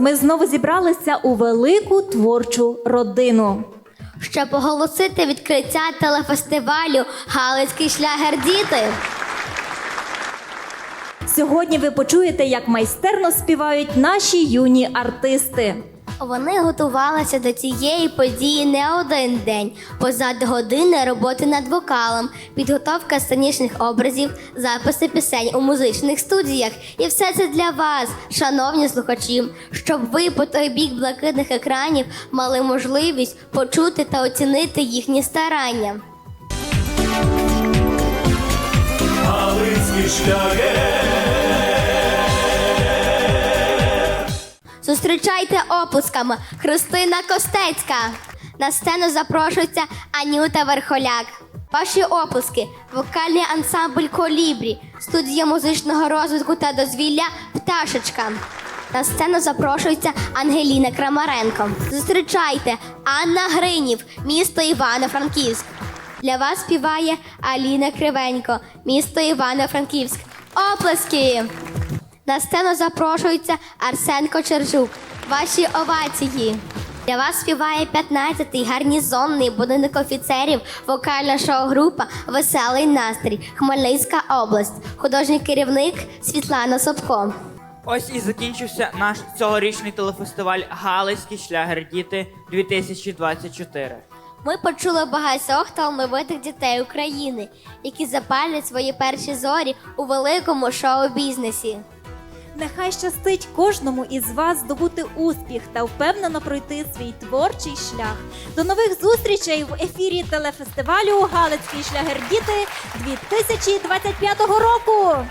ми знову зібралися у велику творчу родину. Щоб оголосити відкриття телефестивалю Галицький шлягер діти. Сьогодні ви почуєте, як майстерно співають наші юні артисти. Вони готувалися до цієї події не один день. Позаду години роботи над вокалом, підготовка сценічних образів, записи пісень у музичних студіях. І все це для вас, шановні слухачі, щоб ви по той бік блакитних екранів мали можливість почути та оцінити їхні старання. Галицький шлягер. Зустрічайте оплесками Христина Костецька. На сцену запрошується Анюта Верхоляк. Ваші оплески, вокальний ансамбль Колібрі, студія музичного розвитку та дозвілля Пташечка. На сцену запрошується Ангеліна Крамаренко. Зустрічайте Анна Гринів, місто Івано-Франківськ. Для вас співає Аліна Кривенько, місто Івано-Франківськ. Оплески! На сцену запрошується Арсен Кочержук. Ваші овації. Для вас співає 15-й гарнізонний будинок офіцерів, вокальна шоу-група Веселий настрій, Хмельницька область, художній керівник Світлана Собко. Ось і закінчився наш цьогорічний телефестиваль Галицький шлягер діти 2024. Ми почули багатьох талановитих дітей України, які запалюють свої перші зорі у великому шоу-бізнесі. Нехай щастить кожному із вас здобути успіх та впевнено пройти свій творчий шлях. До нових зустрічей в ефірі телефестивалю Галицький шлягер діти 2025 року.